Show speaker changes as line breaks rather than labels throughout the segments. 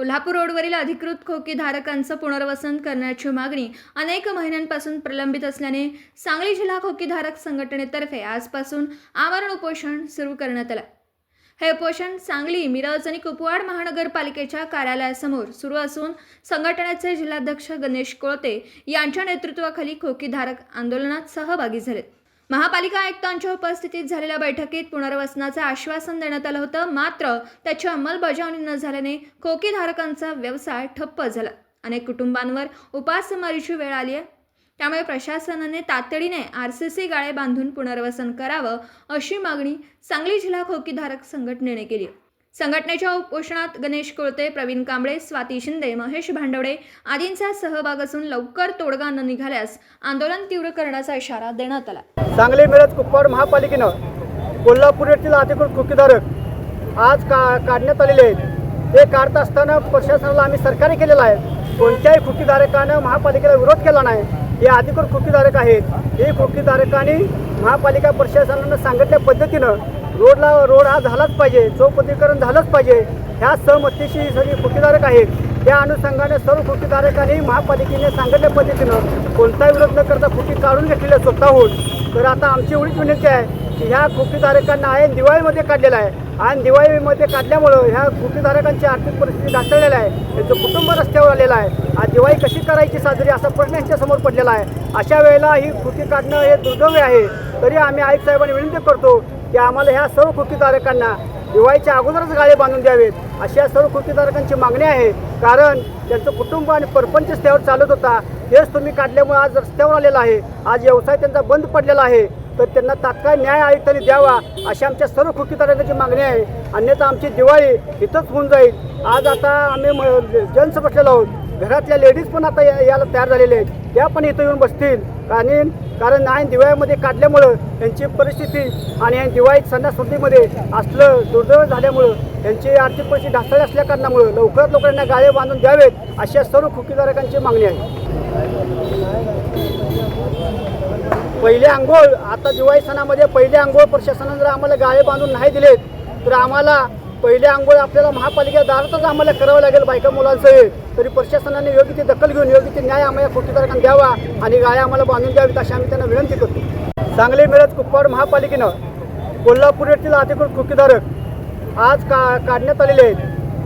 कोल्हापूर रोडवरील अधिकृत खोकीधारकांचं पुनर्वसन करण्याची मागणी अनेक महिन्यांपासून प्रलंबित असल्याने सांगली जिल्हा खोकीधारक संघटनेतर्फे आजपासून आमरण उपोषण सुरू करण्यात आलं. हे उपोषण सांगली मिरज आणि कुपवाड महानगरपालिकेच्या कार्यालयासमोर सुरू असून संघटनेचे जिल्हाध्यक्ष गणेश कोळते यांच्या नेतृत्वाखाली खोकीधारक आंदोलनात सहभागी झालेत. महापालिका आयुक्तांच्या उपस्थितीत झालेल्या बैठकीत पुनर्वसनाचं आश्वासन देण्यात आलं होतं. मात्र त्याची अंमलबजावणी न झाल्याने खोकीधारकांचा व्यवसाय ठप्प झाला. अनेक कुटुंबांवर उपासमारीची वेळ आली आहे. त्यामुळे प्रशासनाने तातडीने आर सी सी गाळे बांधून पुनर्वसन करावं अशी मागणी सांगली जिल्हा खोकीधारक संघटनेने केली आहे. संघटनेच्या उपोषणात गणेश कोळते प्रवीण कांबळे स्वाती शिंदे महेश भांडवडे आदींचा सहभाग असून लवकर तोडगा न निघाल्यास आंदोलन तीव्र करण्याचा इशारा देण्यात आला.
सांगली मिरज कुपवाड महापालिकेनं कोल्हापूर येथील अधिकृत खोकीधारक आज का काढण्यात आलेले आहेत. ते काढत असताना प्रशासनाला आम्ही सरकारी केलेलं आहे. कोणत्याही खुकीधारकानं महापालिकेला विरोध केला नाही. हे अधिकृत खुकीधारक आहेत. हे खुकीधारकांनी महापालिका प्रशासनानं सांगितल्या पद्धतीनं रोडला रोड हा झालाच पाहिजे चौपदीकरण झालंच पाहिजे. ह्या सहमतीशी सगळी कृतीधारक आहेत. त्या अनुषंगाने सर्व कृतीधारकांनी महापालिकेने सांगितल्या पद्धतीनं कोणताही विरोध न करता कृती काढून घेतलेल्या स्वतःहून. तर आता आमची एवढीच विनंती आहे की ह्या कृतीधारकांना आहे दिवाळीमध्ये काढलेला आहे. आणि दिवाळीमध्ये काढल्यामुळं ह्या कृतीधारकांची आर्थिक परिस्थिती ढासळलेली आहे. त्यांचं कुटुंब रस्त्यावर आलेलं आहे. आज दिवाळी कशी करायची साजरी असा प्रश्न यांच्यासमोर पडलेला आहे. अशा वेळेला ही कृती काढणं हे दुर्दव्य आहे. तरी आम्ही आयुक्त साहेबांनी विनंती करतो की आम्हाला ह्या सर्व कृतीधारकांना दिवाळीच्या अगोदरच गाळे बांधून द्यावेत अशा सर्व कृतीधारकांची मागणी आहे. कारण त्यांचं कुटुंब आणि परपंच रस्त्यावर चालत होता हेच तुम्ही काढल्यामुळे आज रस्त्यावर आलेला आहे. आज व्यवसाय त्यांचा बंद पडलेला आहे. तर त्यांना तात्काळ न्याय आयुक्तांनी द्यावा अशी आमच्या सर्व कृतीधारकांची मागणी आहे. अन्यथा आमची दिवाळी इथंच होऊन जाईल. आज आता आम्ही म- बसलेलो आहोत. घरातल्या लेडीज पण आता या- याला तयार झालेल्या आहेत. त्या पण इथं येऊन बसतील. आणि कारण नाही दिवाळीमध्ये काढल्यामुळं त्यांची परिस्थिती आणि या दिवाळीत सणासुदीमध्ये असलं दुर्दैव झाल्यामुळं त्यांची आर्थिक परिस्थिती ढासळली असल्याकारणामुळं लवकरात लवकर यांना गाळे बांधून द्यावेत अशा सर्व खोकीधारकांची मागणी आहे. पहिले आंघोळ आता दिवाळी सणामध्ये पहिले आंघोळ प्रशासनानं जर आम्हाला गाळे बांधून नाही दिलेत तर आम्हाला पहिले आंघोळ आपल्याला महापालिका दारातच आम्हाला करावं लागेल बायका मुलांसह तरी प्रशासनाने योग्य ती दखल घेऊन योग्य ती न्याय आम्हाला खोटीदारांना द्यावा आणि गाया आम्हाला बांधून द्यावीत अशी आम्ही त्यांना विनंती करतो. सांगली मिरज कुपवाड महापालिकेनं कोल्हापूर येथील अधिकृत खोकीधारक आज का काढण्यात आलेले आहेत.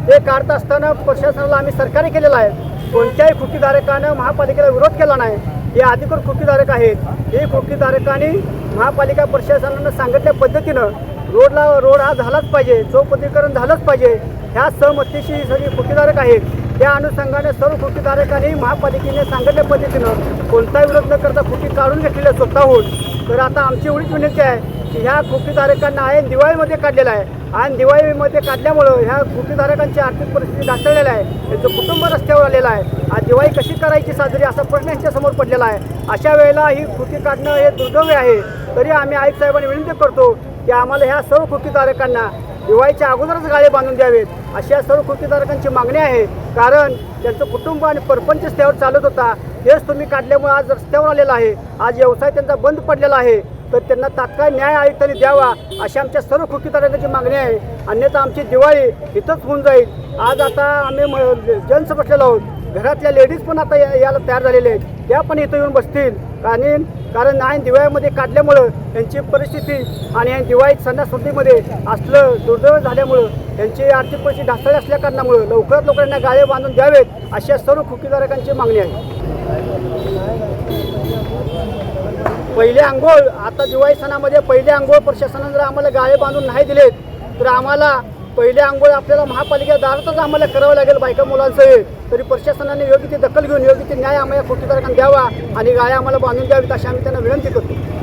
ते काढत असताना प्रशासनाला आम्ही सरकारी केलेलं आहे. कोणत्याही खोकीधारकानं महापालिकेला विरोध केला नाही. हे अधिकृत खोकीधारक आहेत. हे खोकीधारकांनी महापालिका प्रशासनानं सांगितल्या पद्धतीनं रोडला रोड हा झालाच पाहिजे चौपदीकरण झालंच पाहिजे. ह्या सहमतीशी सगळी कृतीधारक आहेत. त्या अनुषंगाने सर्व कृतीधारकांनी महापालिकेने सांगितल्या पद्धतीनं कोणताही विरोध न करता कृती काढून घेतलेल्या स्वतःहून. तर आता आमची एवढीच विनंती आहे की ह्या कृतीधारकांना आहे दिवाळीमध्ये काढलेला आहे. आणि दिवाळीमध्ये काढल्यामुळं ह्या कृतीधारकांची आर्थिक परिस्थिती ढासळलेली आहे. त्यांचं कुटुंब रस्त्यावर आलेलं आहे. आज दिवाळी कशी करायची साजरी असा प्रश्न यांच्यासमोर पडलेला आहे. अशा वेळेला ही कृती काढणं हे दुर्दव्य आहे. तरी आम्ही आयुक्त साहेबांनी विनंती करतो की आम्हाला ह्या सर्व कृतीधारकांना दिवाळीच्या अगोदरच गाळे बांधून द्यावेत अशा सर्व कृतीधारकांची मागणी आहे. कारण त्यांचं कुटुंब आणि परपंच रस्त्यावर चालत होता हेच तुम्ही काढल्यामुळे आज रस्त्यावर आलेला आहे. आज व्यवसाय त्यांचा बंद पडलेला आहे. तर त्यांना तात्काळ न्याय आयुक्तांनी द्यावा अशी आमच्या सर्व कृतीधारकांची मागणी आहे. अन्यथा आमची दिवाळी इथंच होऊन जाईल. आज आता आम्ही म- बसलेलो आहोत. घरातल्या लेडीज पण आता या- याला तयार झालेल्या आहेत. त्या पण इथं येऊन बसतील. आणि कारण नाही दिवाळीमध्ये काढल्यामुळं त्यांची परिस्थिती आणि या दिवाळीत सणासुदीमध्ये असलं दुर्दैव झाल्यामुळं त्यांची आर्थिक परिस्थिती ढासळली असल्याकारणामुळं लवकरात लवकर यांना गाळे बांधून द्यावेत अशा सर्व खुकीधारकांची मागणी आहे. पहिले आंघोळ आता दिवाळी सणामध्ये पहिले आंघोळ प्रशासनानं जर आम्हाला गाळे बांधून नाही दिलेत तर आम्हाला पहिले आंघोळ आपल्याला महापालिका दारातच आम्हाला करावं लागेल बायका मुलांसह तरी प्रशासनाने योग्य ती दखल घेऊन योग्य ती न्याय आम्हाला खोटीदारांना द्यावा आणि गाय आम्हाला बांधून द्यावीत अशी आम्ही त्यांना विनंती करतो.